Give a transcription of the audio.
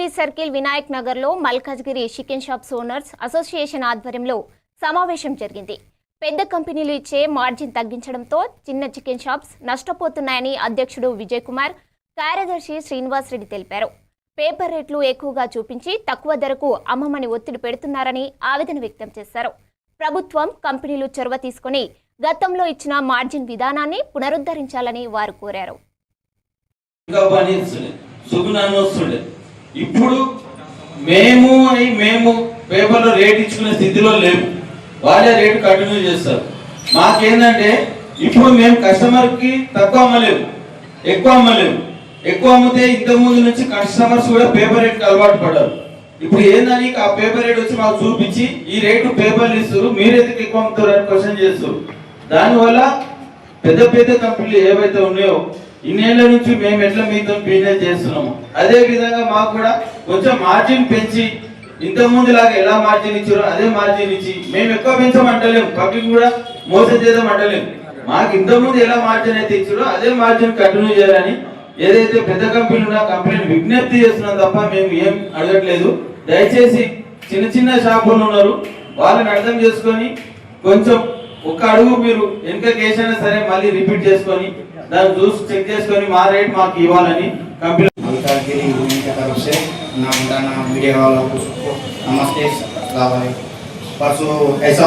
Malkajgiri circle Vinayak నగర్లో Malkajgiri chicken shops owners association ఆధ్వర్యంలో సమావేశం జరిగింది. పెద్ద కంపెనీలు ఇచ్చే మార్జిన్ తగ్గించడంతో చిన్న చికెన్ షాప్స్ నష్టపోతున్నాయని అధ్యక్షుడు విజయ్ కుమార్ కార్యదర్శి శ్రీనివాస్ రెడ్డి తెలిపారు. పేపర్ రేట్లు ఎక్కువగా చూపించి తక్కువ ధరకు అమ్మమని ఒత్తిడి పెడుతున్నారని ఆవేదన వ్యక్తం చేశారు. ప్రభుత్వం కంపెనీలు చొరవ తీసుకొని గతంలో ఇచ్చిన మార్జిన్ విధానాన్ని పునరుద్ధరించాలని వారు కోరారు. ఇప్పుడు మేము అని మేము పేపర్లో రేట్ ఇచ్చుకునే స్థితిలో లేవు వాళ్ళే రేటు కంటిన్యూ చేస్తారు. మాకేందంటే ఇప్పుడు మేము కస్టమర్కి తక్కువ అమ్మలేము. ఎక్కువ అమ్మలేము. ఎక్కువ అమ్మితే ఇంతకుముందు ముందు నుంచి కస్టమర్స్ కూడా పేపర్ రేట్కి అలవాటు పడ్డారు. ఇప్పుడు ఏందని ఆ పేపర్ రేట్ వచ్చి మాకు చూపించి ఈ రేటు పేపర్లు ఇస్తారు మీరు ఎందుకు ఎక్కువ అమ్ముతారు అని క్వశ్చన్ చేస్తారు. దానివల్ల పెద్ద పెద్ద కంపెనీలు ఏవైతే ఉన్నాయో ఇన్నేళ్ళ నుంచి మేము ఎట్లా మీతో బిజినెస్ చేస్తున్నాము. అదే విధంగా మాకు కూడా కొంచెం మార్జిన్ పెంచి ఇంతకుముందు లాగా ఎలా మార్జిన్ ఇచ్చారో అదే మార్జిన్ ఇచ్చి మేము ఎక్కువ పెంచమంటలేము పబ్లిక్ కూడా మోసం చేద్దామంటలేము మాకు ఇంతకుముందు ఎలా మార్జిన్ అయితే ఇచ్చారో అదే మార్జిన్ కంటిన్యూ చేయాలని ఏదైతే పెద్ద కంపెనీలు ఉన్నా కంపెనీని విజ్ఞప్తి చేస్తున్నాం తప్ప మేము ఏం అడగట్లేదు. దయచేసి చిన్న చిన్న షాపులు ఉన్నారు వాళ్ళని అర్థం చేసుకొని కొంచెం ఒక అడుగు మీరు వెనుక కేసైనా సరే మళ్ళీ రిపీట్ చేసుకొని దాన్ని చూసి చెక్ చేసుకొని మా రేట్ మాకు ఇవ్వాలని కంపెనీ मलकागिरी भूमि की तरफ से नाम मीडिया वालों को सबको नमस्ते सलाम परसों ऐसा